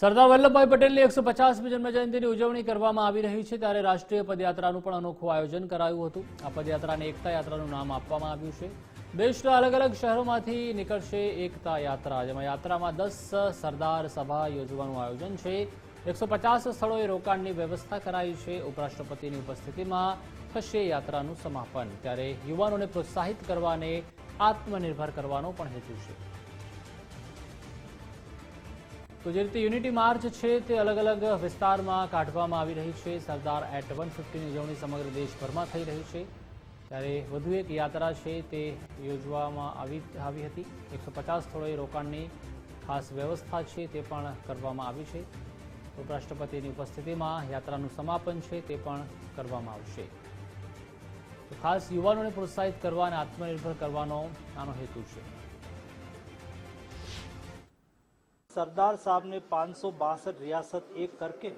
સરદાર વલ્લભભાઈ પટેલની એકસો પચાસમી જન્મજયંતિની ઉજવણી કરવામાં આવી રહી છે ત્યારે રાષ્ટ્રીય પદયાત્રાનું પણ અનોખું આયોજન કરાયું હતું. આ પદયાત્રાને એકતા યાત્રાનું નામ આપવામાં આવ્યું છે. દેશના અલગ અલગ શહેરોમાંથી નીકળશે એકતા યાત્રા, જેમાં યાત્રામાં દસ સરદાર સભા યોજવાનું આયોજન છે. એકસો પચાસ સ્થળોએ રોકાણની વ્યવસ્થા કરાઈ છે. ઉપરાષ્ટ્રપતિની ઉપસ્થિતિમાં થશે યાત્રાનું સમાપન. ત્યારે યુવાનોને પ્રોત્સાહિત કરવા અને આત્મનિર્ભર કરવાનો પણ હેતુ છે. તો જે રીતે યુનિટી માર્ચ છે તે અલગ અલગ વિસ્તારમાં કાઢવામાં આવી રહી છે. સરદાર એટ વન ફિફ્ટીની ઉજવણી સમગ્ર દેશભરમાં થઈ રહી છે. ત્યારે વધુ એક યાત્રા છે તે યોજવામાં આવી આવી હતી. એકસો પચાસ સ્થળોએ રોકાણની ખાસ વ્યવસ્થા છે તે પણ કરવામાં આવી છે. ઉપરાષ્ટ્રપતિની ઉપસ્થિતિમાં યાત્રાનું સમાપન છે તે પણ કરવામાં આવશે. ખાસ યુવાનોને પ્રોત્સાહિત કરવા અને આત્મનિર્ભર કરવાનો આનો હેતુ છે. सरदार साहब ने पाँच रियासत एक करके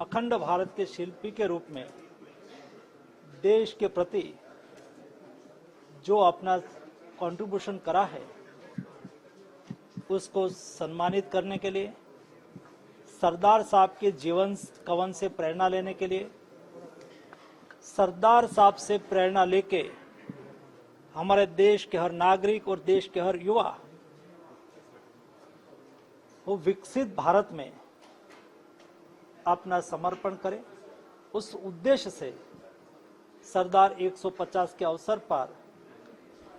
अखंड भारत के शिल्पी के रूप में देश के प्रति जो अपना कंट्रीब्यूशन करा है, उसको सम्मानित करने के लिए, सरदार साहब के जीवन कवन से प्रेरणा लेने के लिए, सरदार साहब से प्रेरणा लेके हमारे देश के हर नागरिक और देश के हर युवा वो विकसित भारत में अपना समर्पण करें। उस उद्देश्य से सरदार 150 के अवसर पर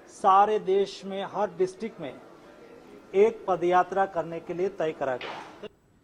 सारे देश में, हर डिस्ट्रिक्ट में एक पदयात्रा करने के लिए तय करा गया।